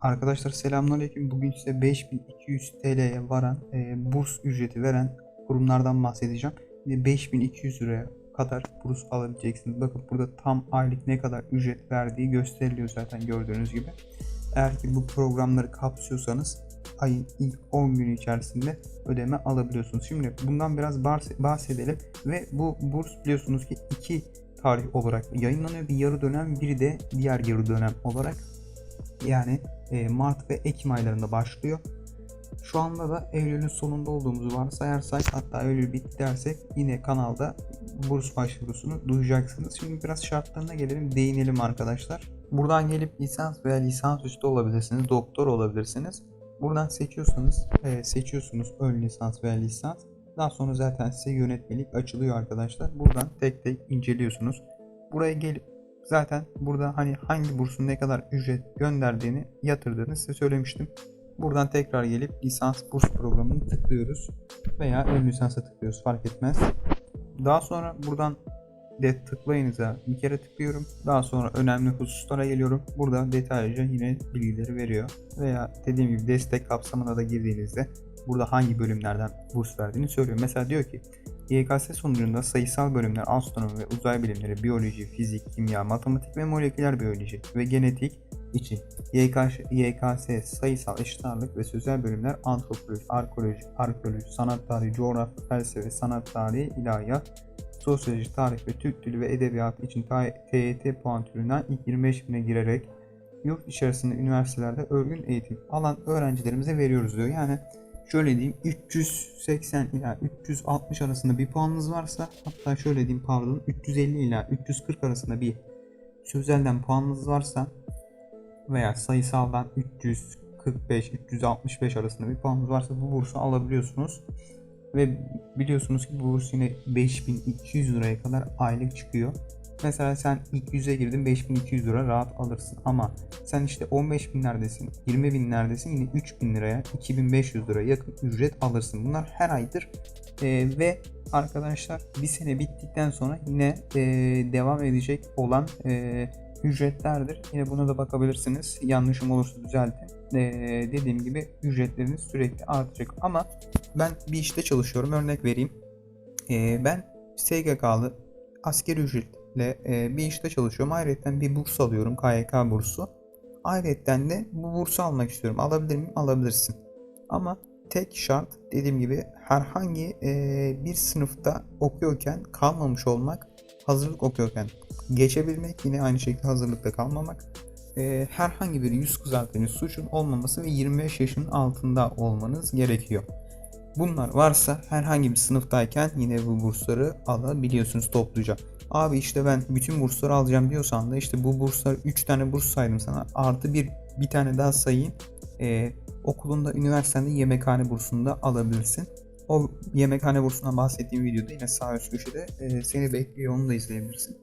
Arkadaşlar selamünaleyküm. Bugün size 5200 TL'ye varan e, burs ücreti veren kurumlardan bahsedeceğim. Yine 5200 liraya kadar burs alabileceksiniz. Bakın burada tam aylık ne kadar ücret verdiği gösteriliyor zaten gördüğünüz gibi. Eğer ki bu programları kapsıyorsanız ayın ilk 10 günü içerisinde ödeme alabiliyorsunuz. Şimdi bundan biraz bahs- bahsedelim ve bu burs biliyorsunuz ki iki tarih olarak yayınlanıyor. Bir yarı dönem, biri de diğer yarı dönem olarak yani e, Mart ve Ekim aylarında başlıyor. Şu anda da Eylül'ün sonunda olduğumuzu varsayarsak hatta Eylül bitti dersek yine kanalda burs başvurusunu duyacaksınız. Şimdi biraz şartlarına gelelim değinelim arkadaşlar. Buradan gelip lisans veya lisans üstü olabilirsiniz, doktor olabilirsiniz. Buradan seçiyorsanız e, seçiyorsunuz ön lisans veya lisans. Daha sonra zaten size yönetmelik açılıyor arkadaşlar. Buradan tek tek inceliyorsunuz. Buraya gelip zaten burada hani hangi bursun ne kadar ücret gönderdiğini yatırdığını size söylemiştim. Buradan tekrar gelip lisans burs programını tıklıyoruz veya ön lisansa tıklıyoruz fark etmez. Daha sonra buradan de tıklayınıza bir kere tıklıyorum. Daha sonra önemli hususlara geliyorum. Burada detaylıca yine bilgileri veriyor. Veya dediğim gibi destek kapsamına da girdiğinizde burada hangi bölümlerden burs verdiğini söylüyor. Mesela diyor ki YKS sonucunda sayısal bölümler astronomi ve uzay bilimleri, biyoloji, fizik, kimya, matematik ve moleküler biyoloji ve genetik için YKS, YKS sayısal eşit ağırlık ve sözel bölümler antropoloji, arkeoloji, arkeoloji, sanat tarihi, coğrafya, felsefe, sanat tarihi, ilahiyat, sosyoloji, tarih ve Türk dili ve edebiyatı için TYT puan türünden ilk 25 bine girerek yurt içerisinde üniversitelerde örgün eğitim alan öğrencilerimize veriyoruz diyor. Yani şöyle diyeyim 380 ila 360 arasında bir puanınız varsa hatta şöyle diyeyim pardon 350 ila 340 arasında bir sözelden puanınız varsa veya sayısaldan 345 365 arasında bir puanınız varsa bu bursu alabiliyorsunuz. Ve biliyorsunuz ki bu burs yine 5200 liraya kadar aylık çıkıyor. Mesela sen ilk 100'e girdin 5200 lira rahat alırsın ama sen işte 15 binlerdesin 20 binlerdesin yine 3000 liraya 2500 liraya yakın ücret alırsın. Bunlar her aydır Ee, ve arkadaşlar bir sene bittikten sonra yine e, devam edecek olan e, ücretlerdir. Yine buna da bakabilirsiniz. Yanlışım olursa düzeltin. Ee, dediğim gibi ücretleriniz sürekli artacak. Ama ben bir işte çalışıyorum. Örnek vereyim. Ee, ben SGK'lı askeri ücretle e, bir işte çalışıyorum. Ayrıca bir burs alıyorum. KYK bursu. Ayrıca de bu bursu almak istiyorum. Alabilir miyim? Alabilirsin. Ama tek şart dediğim gibi herhangi e, bir sınıfta okuyorken kalmamış olmak, hazırlık okuyorken geçebilmek, yine aynı şekilde hazırlıkta kalmamak, e, herhangi bir yüz kızartıcı suçun olmaması ve 25 yaşın altında olmanız gerekiyor. Bunlar varsa herhangi bir sınıftayken yine bu bursları alabiliyorsunuz topluca. Abi işte ben bütün bursları alacağım diyorsan da işte bu burslar 3 tane burs saydım sana artı bir bir tane daha sayayım. Ee, okulunda üniversitede yemekhane bursunu da alabilirsin. O yemekhane bursundan bahsettiğim videoda yine sağ üst köşede e, seni bekliyor onu da izleyebilirsin.